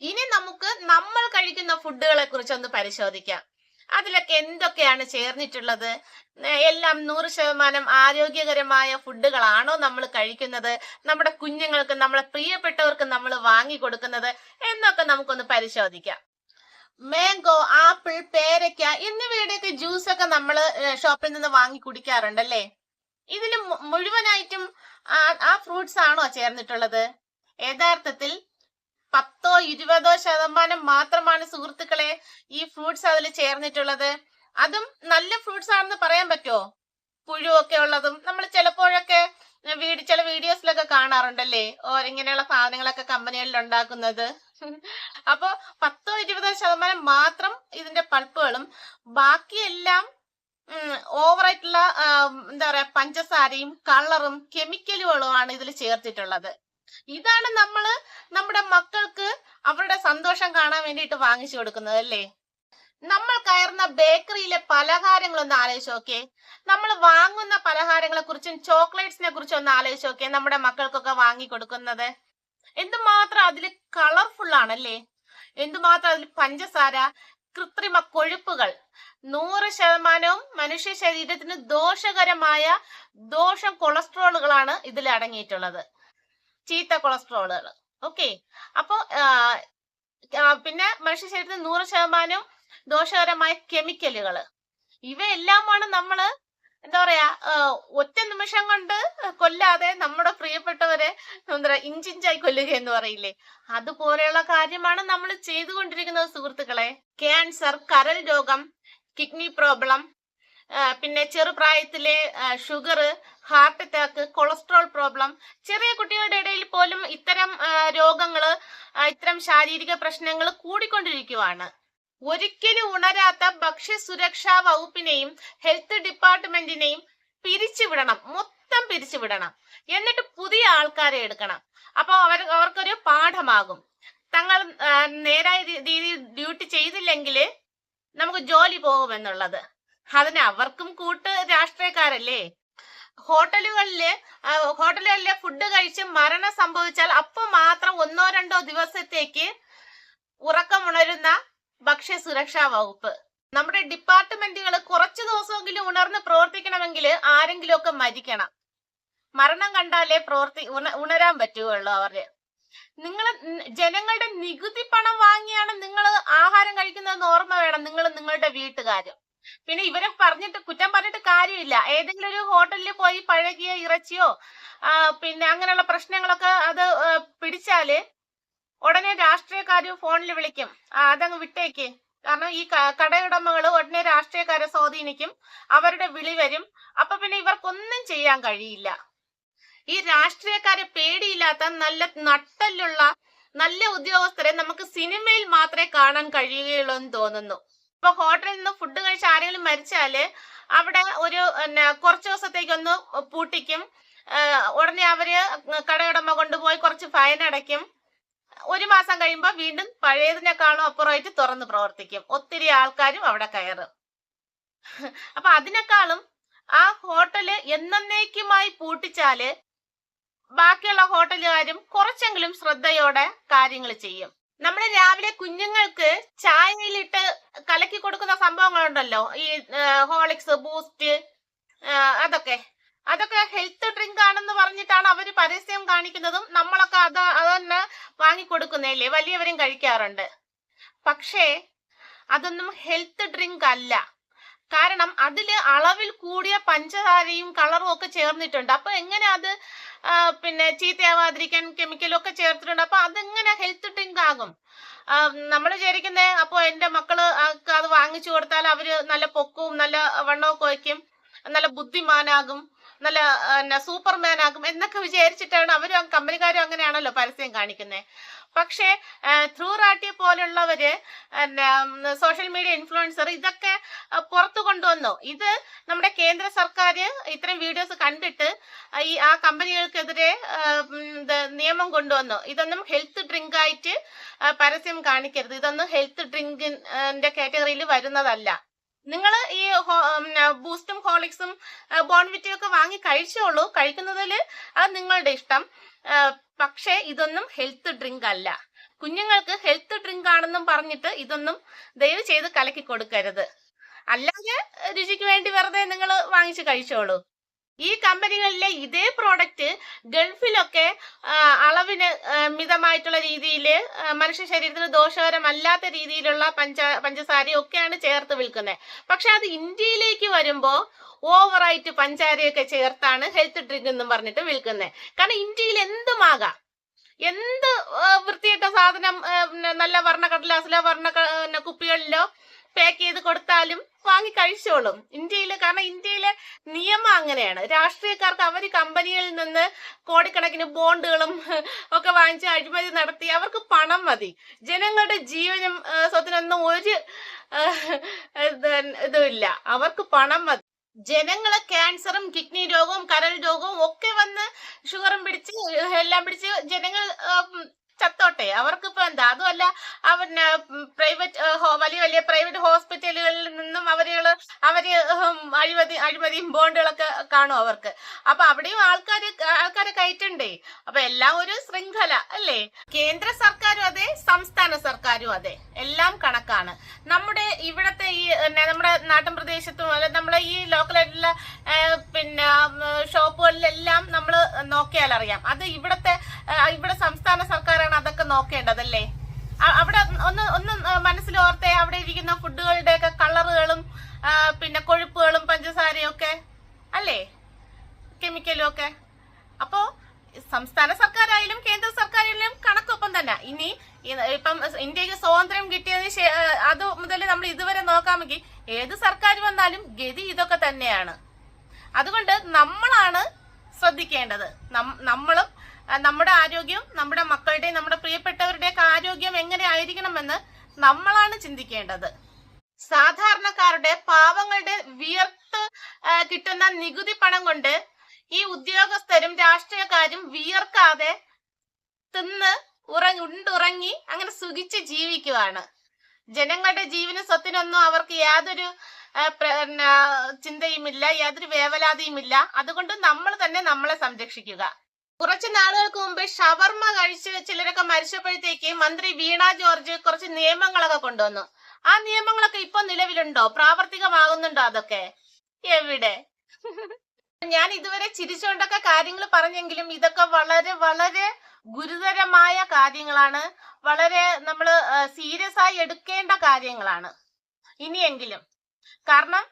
ഇനി നമുക്ക് നമ്മൾ കഴിക്കുന്ന ഫുഡുകളെ കുറിച്ച് ഒന്ന് പരിശോധിക്കാം. അതിലൊക്കെ എന്തൊക്കെയാണ് ചേർന്നിട്ടുള്ളത്? എല്ലാം നൂറ് ശതമാനം ആരോഗ്യകരമായ ഫുഡുകളാണോ നമ്മൾ കഴിക്കുന്നത്? നമ്മുടെ കുഞ്ഞുങ്ങൾക്ക് നമ്മളെ പ്രിയപ്പെട്ടവർക്ക് നമ്മൾ വാങ്ങി കൊടുക്കുന്നത്? എന്നൊക്കെ നമുക്കൊന്ന് പരിശോധിക്കാം. മാംഗോ ആപ്പിൾ പേരയ്ക്ക എന്നിവയുടെയൊക്കെ ജ്യൂസ് ഒക്കെ നമ്മൾ ഷോപ്പിൽ നിന്ന് വാങ്ങി കുടിക്കാറുണ്ടല്ലേ? ഇതിൽ മുഴുവനായിട്ടും ആ ഫ്രൂട്ട്സ് ആണോ ചേർന്നിട്ടുള്ളത്? യഥാർത്ഥത്തിൽ പത്തോ ഇരുപതോ ശതമാനം മാത്രമാണ് സുഹൃത്തുക്കളെ ഈ ഫ്രൂട്ട്സ് അതിൽ ചേർന്നിട്ടുള്ളത്. അതും നല്ല ഫ്രൂട്ട്സ് ആണെന്ന് പറയാൻ പറ്റുമോ പുഴുവൊക്കെ ഉള്ളതും നമ്മൾ ചിലപ്പോഴൊക്കെ വീട് ചില വീഡിയോസിലൊക്കെ കാണാറുണ്ടല്ലേ? ഓ ഇങ്ങനെയുള്ള സാധനങ്ങളൊക്കെ കമ്പനികളിൽ ഉണ്ടാക്കുന്നത്. അപ്പോ പത്തോ ഇരുപതോ ശതമാനം മാത്രം ഇതിന്റെ പൾപ്പുകളും ബാക്കിയെല്ലാം ഓവറായിട്ടുള്ള എന്താ പറയാ പഞ്ചസാരയും കളറും കെമിക്കലുകളുമാണ് ഇതിൽ ചേർത്തിട്ടുള്ളത്. ഇതാണ് നമ്മൾ നമ്മുടെ മക്കൾക്ക് അവരുടെ സന്തോഷം കാണാൻ വേണ്ടിയിട്ട് വാങ്ങിച്ചു കൊടുക്കുന്നത് അല്ലേ? നമ്മൾ കയറുന്ന ബേക്കറിയിലെ പലഹാരങ്ങൾ ഒന്ന് ആലോചിച്ച് നോക്കിയേ. നമ്മൾ വാങ്ങുന്ന പലഹാരങ്ങളെ കുറിച്ചും ചോക്ലേറ്റ്സിനെ കുറിച്ചും ഒന്ന് ആലോചിച്ച് നോക്കിയേ നമ്മുടെ മക്കൾക്കൊക്കെ വാങ്ങി കൊടുക്കുന്നത്. എന്തുമാത്രം അതിൽ കളർഫുൾ ആണല്ലേ? എന്തുമാത്രം അതിൽ പഞ്ചസാര കൃത്രിമ കൊഴുപ്പുകൾ നൂറ് ശതമാനവും മനുഷ്യ ശരീരത്തിന് ദോഷകരമായ ദോഷം കൊളസ്ട്രോളുകളാണ് ഇതിൽ അടങ്ങിയിട്ടുള്ളത്. ചീത്ത കൊളസ്ട്രോളുകൾ ഓക്കെ. അപ്പോ ആ, ആ, പിന്നെ മനുഷ്യ ശരീരത്തിന് നൂറ് ശതമാനം ദോഷകരമായ കെമിക്കലുകൾ ഇവയെല്ലാമാണ് നമ്മൾ എന്താ പറയാ ഒറ്റ നിമിഷം കൊണ്ട് കൊല്ലാതെ നമ്മുടെ പ്രിയപ്പെട്ടവരെ എന്താ പറയാ ഇഞ്ചിഞ്ചായി കൊല്ലുക എന്ന് പറയില്ലേ? അതുപോലെയുള്ള കാര്യമാണ് നമ്മൾ ചെയ്തുകൊണ്ടിരിക്കുന്നത് സുഹൃത്തുക്കളെ. ക്യാൻസർ കരൾ രോഗം കിഡ്നി പ്രോബ്ലം പിന്നെ ചെറുപ്രായത്തിലെ sugar heart attack cholesterol problem ചെറിയ കുട്ടികളുടെ ഇടയിൽ പോലും ഇത്തരം രോഗങ്ങൾ ഇത്തരം ശാരീരിക പ്രശ്നങ്ങൾ കൂടിക്കൊണ്ടിരിക്കുവാണ്. ഒരിക്കലും ഉണരാത്ത ഭക്ഷ്യസുരക്ഷാ വകുപ്പിനെയും ഹെൽത്ത് ഡിപ്പാർട്ട്മെന്റിനെയും പിരിച്ചുവിടണം മൊത്തം പിരിച്ചുവിടണം. എന്നിട്ട് പുതിയ ആൾക്കാരെ എടുക്കണം. അപ്പോൾ അവർ അവർക്കൊരു പാഠമാകും. തങ്ങൾ നേരായ രീതിയിൽ ഡ്യൂട്ടി ചെയ്തില്ലെങ്കിൽ നമുക്ക് ജോലി പോകുമെന്നുള്ളത്. അതിന് അവർക്കും കൂട്ട് രാഷ്ട്രീയക്കാരല്ലേ? ഹോട്ടലുകളിൽ ഹോട്ടലുകളിലെ ഫുഡ് കഴിച്ച് മരണം സംഭവിച്ചാൽ അപ്പൊ മാത്രം ഒന്നോ രണ്ടോ ദിവസത്തേക്ക് ഉറക്കമുണരുന്ന ഭക്ഷ്യ സുരക്ഷാ വകുപ്പ്. നമ്മുടെ ഡിപ്പാർട്ട്മെന്റുകൾ കുറച്ചു ദിവസമെങ്കിലും ഉണർന്ന് പ്രവർത്തിക്കണമെങ്കിൽ ആരെങ്കിലും ഒക്കെ മരിക്കണം. മരണം കണ്ടാലേ പ്രവർത്തി ഉണരാൻ പറ്റുകയുള്ളൂ അവർ. നിങ്ങൾ ജനങ്ങളുടെ നികുതി പണം വാങ്ങിയാണ് നിങ്ങൾ ആഹാരം കഴിക്കുന്നതെന്ന് ഓർമ്മ വേണം നിങ്ങൾ നിങ്ങളുടെ വീട്ടുകാരും. പിന്നെ ഇവരെ പറഞ്ഞിട്ട് കുറ്റം പറഞ്ഞിട്ട് കാര്യമില്ല. ഏതെങ്കിലും ഒരു ഹോട്ടലിൽ പോയി പഴകിയ ഇറച്ചിയോ പിന്നെ അങ്ങനെയുള്ള പ്രശ്നങ്ങളൊക്കെ അത് പിടിച്ചാൽ ഉടനെ രാഷ്ട്രീയക്കാർ ഫോണിൽ വിളിക്കും. അതങ്ങ് വിട്ടേക്ക്. കാരണം ഈ കടയുടമകൾ ഉടനെ രാഷ്ട്രീയക്കാരെ സ്വാധീനിക്കും. അവരുടെ വിളി വരും. അപ്പൊ പിന്നെ ഇവർക്കൊന്നും ചെയ്യാൻ കഴിയില്ല. ഈ രാഷ്ട്രീയക്കാരെ പേടിയില്ലാത്ത നല്ല നട്ടല്ലുള്ള നല്ല ഉദ്യോഗസ്ഥരെ നമുക്ക് സിനിമയിൽ മാത്രമേ കാണാൻ കഴിയുകയുള്ളൂ എന്ന് തോന്നുന്നു. ഇപ്പൊ ഹോട്ടലിൽ നിന്ന് ഫുഡ് കഴിച്ച് ആരെങ്കിലും മരിച്ചാൽ അവിടെ ഒരു കുറച്ച് ദിവസത്തേക്കൊന്ന് പൂട്ടിക്കും. ഉടനെ അവർ കടയുടമ കൊണ്ടുപോയി കുറച്ച് ഫൈൻ അടയ്ക്കും. ഒരു മാസം കഴിയുമ്പോൾ വീണ്ടും പഴയതിനേക്കാളും അപ്പുറമായിട്ട് തുറന്ന് പ്രവർത്തിക്കും. ഒത്തിരി ആൾക്കാരും അവിടെ കയറും. അപ്പൊ അതിനേക്കാളും ആ ഹോട്ടൽ എന്നേക്കുമായി പൂട്ടിച്ചാൽ ബാക്കിയുള്ള ഹോട്ടലുകാരും കുറച്ചെങ്കിലും ശ്രദ്ധയോടെ കാര്യങ്ങൾ ചെയ്യും. നമ്മൾ രാവിലെ കുഞ്ഞുങ്ങൾക്ക് ചായയിലിട്ട് കലക്കി കൊടുക്കുന്ന സംഭവങ്ങളുണ്ടല്ലോ? ഈ ഹോളിക്സ് ബൂസ്റ്റ് അതൊക്കെ. അതൊക്കെ ഹെൽത്ത് ഡ്രിങ്ക് ആണെന്ന് പറഞ്ഞിട്ടാണ് അവർ പരസ്യം കാണിക്കുന്നതും നമ്മളൊക്കെ അത് അത് തന്നെ വാങ്ങിക്കൊടുക്കുന്നതല്ലേ? വലിയവരും കഴിക്കാറുണ്ട്. പക്ഷേ അതൊന്നും ഹെൽത്ത് ഡ്രിങ്ക് അല്ല. കാരണം അതിൽ അളവിൽ കൂടിയ പഞ്ചസാരയും കളറും ഒക്കെ ചേർന്നിട്ടുണ്ട്. അപ്പൊ എങ്ങനെ അത് പിന്നെ ചീത്തയാവാതിരിക്കാൻ കെമിക്കലും ഒക്കെ ചേർത്തിട്ടുണ്ട്? അപ്പൊ അതെങ്ങനെ ഹെൽത്ത് ഡ്രിങ്ക് ആകും? നമ്മൾ വിചാരിക്കുന്നത് അപ്പോൾ എന്റെ മക്കൾ അത് വാങ്ങിച്ചു കൊടുത്താൽ അവർ നല്ല പൊക്കവും നല്ല വണ്ണമൊക്കെ വയ്ക്കും. നല്ല ബുദ്ധിമാനാകും. നല്ല പിന്നെ സൂപ്പർമാൻ ആകും എന്നൊക്കെ വിചാരിച്ചിട്ടാണ് അവരും കമ്പനിക്കാരും അങ്ങനെയാണല്ലോ പരസ്യം കാണിക്കുന്നത് പക്ഷേ ത്രൂ റാട്ടിയെ പോലുള്ളവര് സോഷ്യൽ മീഡിയ ഇൻഫ്ലുവൻസർ ഇതൊക്കെ പുറത്തു കൊണ്ടുവന്നു. ഇത് നമ്മുടെ കേന്ദ്ര സർക്കാർ ഇത്തരം വീഡിയോസ് കണ്ടിട്ട് ഈ ആ കമ്പനികൾക്കെതിരെ നിയമം കൊണ്ടുവന്നു. ഇതൊന്നും ഹെൽത്ത് ഡ്രിങ്ക് ആയിട്ട് പരസ്യം കാണിക്കരുത്. ഇതൊന്നും ഹെൽത്ത് ഡ്രിങ്കിന്റെ കാറ്റഗറിയിൽ വരുന്നതല്ല. നിങ്ങൾ ഈ ബൂസ്റ്റും ഹോളിക്സും ബോൺവിറ്റയും ഒക്കെ വാങ്ങി കഴിച്ചോളൂ. കഴിക്കുന്നതിൽ അത് നിങ്ങളുടെ ഇഷ്ടം. പക്ഷേ ഇതൊന്നും ഹെൽത്ത് ഡ്രിങ്ക് അല്ല. കുഞ്ഞുങ്ങൾക്ക് ഹെൽത്ത് ഡ്രിങ്ക് ആണെന്നും പറഞ്ഞിട്ട് ഇതൊന്നും ദയവ് ചെയ്ത് കലക്കി കൊടുക്കരുത്. അല്ലാതെ രുചിക്ക് വേണ്ടി വെറുതെ നിങ്ങൾ വാങ്ങിച്ച് കഴിച്ചോളൂ. ഈ കമ്പനികളിലെ ഇതേ പ്രോഡക്റ്റ് ഗൾഫിലൊക്കെ അളവിന് മിതമായിട്ടുള്ള രീതിയിൽ മനുഷ്യ ശരീരത്തിന് ദോഷകരമല്ലാത്ത രീതിയിലുള്ള പഞ്ച പഞ്ചസാരയും ഒക്കെയാണ് ചേർത്ത് വിൽക്കുന്നത് പക്ഷെ അത് ഇന്ത്യയിലേക്ക് വരുമ്പോൾ ഓവറായിട്ട് പഞ്ചാരയൊക്കെ ചേർത്താണ് ഹെൽത്ത് ഡ്രിങ്ക് എന്നും പറഞ്ഞിട്ട് വിൽക്കുന്നത് കാരണം ഇന്ത്യയിൽ എന്തുമാകാം? എന്ത് വൃത്തിയിട്ട സാധനം നല്ല വർണ കടലാസിലോ വർണ കുപ്പികളിലോ പാക്ക് ചെയ്ത് കൊടുത്താലും വാങ്ങി കഴിച്ചോളും. ഇന്ത്യയിൽ കാരണം ഇന്ത്യയിലെ നിയമം അങ്ങനെയാണ്. രാഷ്ട്രീയക്കാർക്ക് അവർ കമ്പനിയിൽ നിന്ന് കോടിക്കണക്കിന് ബോണ്ടുകളും ഒക്കെ വാങ്ങിച്ച് അഴിമതി നടത്തി അവർക്ക് പണം മതി. ജനങ്ങളുടെ ജീവനും സ്വത്തിനൊന്നും ഒരു ഇതുമില്ല. അവർക്ക് പണം മതി. ജനങ്ങളെ ക്യാൻസറും കിഡ്നി രോഗവും കരൾ രോഗവും ഒക്കെ വന്ന് ഷുഗറും പിടിച്ച് എല്ലാം പിടിച്ച് ജനങ്ങൾ ചത്തോട്ടെ. അവർക്കിപ്പോ എന്താ? അതുമല്ല അവന് പ്രൈവറ്റ് വലിയ വലിയ പ്രൈവറ്റ് ഹോസ്പിറ്റലുകളിൽ നിന്നും അവരുകൾ അവർ അഴിമതി അഴിമതിയും ബോണ്ടുകളൊക്കെ കാണും അവർക്ക്. അപ്പൊ അവിടെയും ആൾക്കാര് ആൾക്കാരെ കയറ്റണ്ടേ? അപ്പൊ എല്ലാം ഒരു ശൃംഖല അല്ലേ? കേന്ദ്ര സർക്കാരും അതെ സംസ്ഥാന സർക്കാരും അതെ. എല്ലാം കണക്കാണ്. ഇവിടത്തെ ഈ നമ്മുടെ നാട്ടിൻ പ്രദേശത്തും അല്ലെ നമ്മളെ ഈ ലോക്കലായിട്ടുള്ള പിന്നെ ഷോപ്പുകളിലെല്ലാം നമ്മൾ നോക്കിയാൽ അറിയാം. അത് ഇവിടത്തെ ഇവിടെ സംസ്ഥാന സർക്കാരാണ് അതൊക്കെ നോക്കേണ്ടതല്ലേ? അവിടെ ഒന്ന് ഒന്ന് മനസ്സിലോർത്തേ അവിടെ ഇരിക്കുന്ന ഫുഡുകളുടെ ഒക്കെ കളറുകളും പിന്നെ കൊഴുപ്പുകളും പഞ്ചസാരയും ഒക്കെ അല്ലേ? കെമിക്കലും ഒക്കെ. അപ്പോ സംസ്ഥാന സർക്കാരായാലും കേന്ദ്ര സർക്കാരായാലും കണക്കൊപ്പം തന്നെ. ഇനി ഇപ്പം ഇന്ത്യയ്ക്ക് സ്വാതന്ത്ര്യം ആ, അത് മുതൽ നമ്മൾ ഇതുവരെ നോക്കാമെങ്കിൽ ഏത് സർക്കാർ വന്നാലും ഗതി ഇതൊക്കെ തന്നെയാണ്. അതുകൊണ്ട് നമ്മളാണ് ശ്രദ്ധിക്കേണ്ടത്. നമ്മളും നമ്മുടെ ആരോഗ്യം നമ്മുടെ മക്കളുടെയും നമ്മുടെ പ്രിയപ്പെട്ടവരുടെയൊക്കെ ആരോഗ്യം എങ്ങനെ ആയിരിക്കണമെന്ന് നമ്മളാണ് ചിന്തിക്കേണ്ടത്. സാധാരണക്കാരുടെ പാവങ്ങളുടെ വിയർത്ത് കിട്ടുന്ന നികുതി പണം കൊണ്ട് ഈ ഉദ്യോഗസ്ഥരും രാഷ്ട്രീയക്കാരും വിയർക്കാതെ തിന്ന് ഉറങ്ങി ഉണ്ടുറങ്ങി അങ്ങനെ സുഖിച്ച് ജീവിക്കുവാണ്. ജനങ്ങളുടെ ജീവനും സ്വത്തിനൊന്നും അവർക്ക് യാതൊരു ചിന്തയുമില്ല യാതൊരു വേവലാതിയുമില്ല. അതുകൊണ്ട് നമ്മൾ തന്നെ നമ്മളെ സംരക്ഷിക്കുക. കുറച്ച് നാളുകൾക്ക് മുമ്പ് ഷവർമ്മ കഴിച്ച് ചിലരൊക്കെ മരിച്ചപ്പോഴത്തേക്ക് മന്ത്രി വീണ ജോർജ് കുറച്ച് നിയമങ്ങളൊക്കെ കൊണ്ടുവന്നു. ആ നിയമങ്ങളൊക്കെ ഇപ്പൊ നിലവിലുണ്ടോ? പ്രാവർത്തികമാകുന്നുണ്ടോ അതൊക്കെ? എവിടെ? ഞാൻ ഇതുവരെ ചിരിച്ചുകൊണ്ടൊക്കെ കാര്യങ്ങൾ പറഞ്ഞെങ്കിലും ഇതൊക്കെ വളരെ വളരെ ഗുരുതരമായ കാര്യങ്ങളാണ്. വളരെ നമ്മൾ സീരിയസ് ആയി എടുക്കേണ്ട കാര്യങ്ങളാണ് ഇനിയെങ്കിലും. കാരണം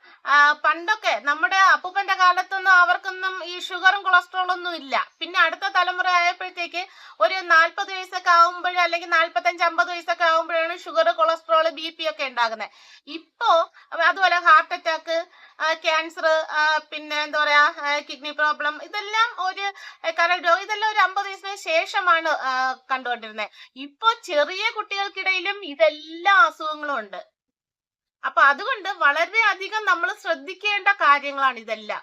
പണ്ടൊക്കെ നമ്മുടെ അപ്പൂപ്പന്റെ കാലത്തൊന്നും അവർക്കൊന്നും ഈ ഷുഗറും കൊളസ്ട്രോളും ഒന്നും ഇല്ല. പിന്നെ അടുത്ത തലമുറ ആയപ്പോഴത്തേക്ക് ഒരു നാൽപ്പത് വയസ്സൊക്കെ ആകുമ്പോഴേ അല്ലെങ്കിൽ നാൽപ്പത്തഞ്ച് അമ്പത് വയസ്സൊക്കെ ആകുമ്പോഴാണ് ഷുഗർ കൊളസ്ട്രോൾ ബി പി ഒക്കെ ഉണ്ടാകുന്നത്. ഇപ്പോ അതുപോലെ ഹാർട്ട് അറ്റാക്ക് ക്യാൻസർ പിന്നെ എന്താ കിഡ്നി പ്രോബ്ലം ഇതെല്ലാം ഒരു കരൾ രോഗം ഇതെല്ലാം ഒരു അമ്പത് വയസ്സിന് ശേഷമാണ് കണ്ടുകൊണ്ടിരുന്നത്. ഇപ്പൊ ചെറിയ കുട്ടികൾക്കിടയിലും ഇതെല്ലാ അസുഖങ്ങളും ഉണ്ട്. അപ്പൊ അതുകൊണ്ട് വളരെ അധികം നമ്മൾ ശ്രദ്ധിക്കേണ്ട കാര്യങ്ങളാണ് ഇതെല്ലാം.